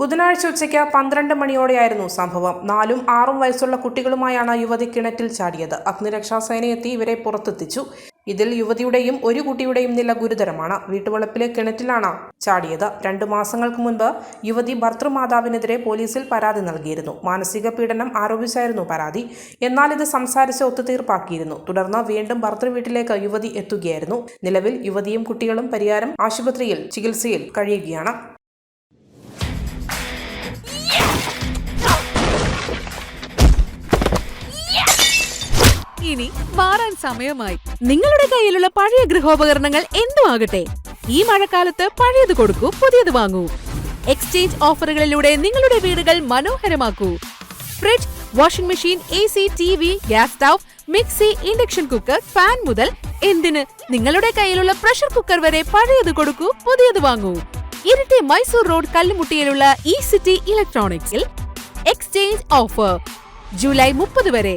ബുധനാഴ്ച ഉച്ചയ്ക്ക് പന്ത്രണ്ട് മണിയോടെയായിരുന്നു സംഭവം. നാലും ആറും വയസ്സുള്ള കുട്ടികളുമായാണ് യുവതി കിണറ്റിൽ ചാടിയത്. അഗ്നിരക്ഷാസേനയെത്തി ഇവരെ പുറത്തെത്തിച്ചു. ഇതിൽ യുവതിയുടെയും ഒരു കുട്ടിയുടെയും നില ഗുരുതരമാണ്. വീട്ടുവളപ്പിലെ കിണറ്റിലാണ് ചാടിയത്. രണ്ടു മാസങ്ങൾക്ക് മുൻപ് യുവതി ഭർത്തൃമാതാവിനെതിരെ പോലീസിൽ പരാതി നൽകിയിരുന്നു. മാനസിക പീഡനം ആരോപിച്ചായിരുന്നു പരാതി. എന്നാൽ ഇത് സംസാരിച്ച് ഒത്തുതീർപ്പാക്കിയിരുന്നു. തുടർന്ന് വീണ്ടും ഭർത്തൃ വീട്ടിലേക്ക് യുവതി എത്തുകയായിരുന്നു. നിലവിൽ യുവതിയും കുട്ടികളും പരിയാരം ആശുപത്രിയിൽ ചികിത്സയിൽ കഴിയുകയാണ്. ഇനി മാറാൻ സമയമായി. നിങ്ങളുടെ കയ്യിലുള്ള പഴയ ഗൃഹോപകരണങ്ങൾ എന്തുമാകട്ടെ ഈ മഴക്കാലത്ത് പഴയത് കൊടുക്കൂ പുതിയത് വാങ്ങൂ. എക്സ്ചേഞ്ച് ഓഫറുകളിലൂടെ നിങ്ങളുടെ വീടുകൾ മനോഹരമാക്കൂ. Fridge washing machine A C T V gas stove mixie induction cooker fan മുതൽ എന്തിന്? നിങ്ങളുടെ കയ്യിലുള്ള പ്രഷർ കുക്കർ വരെ പഴയത് കൊടുക്കൂ പുതിയത് വാങ്ങൂ. ഇരട്ടി മൈസൂർ റോഡ് കല്ലുമുട്ടിയിലുള്ള ഇ സിറ്റി ഇലക്ട്രോണിക്സിൽ എക്സ്ചേഞ്ച് ഓഫർ ജൂലൈ മുപ്പത് വരെ.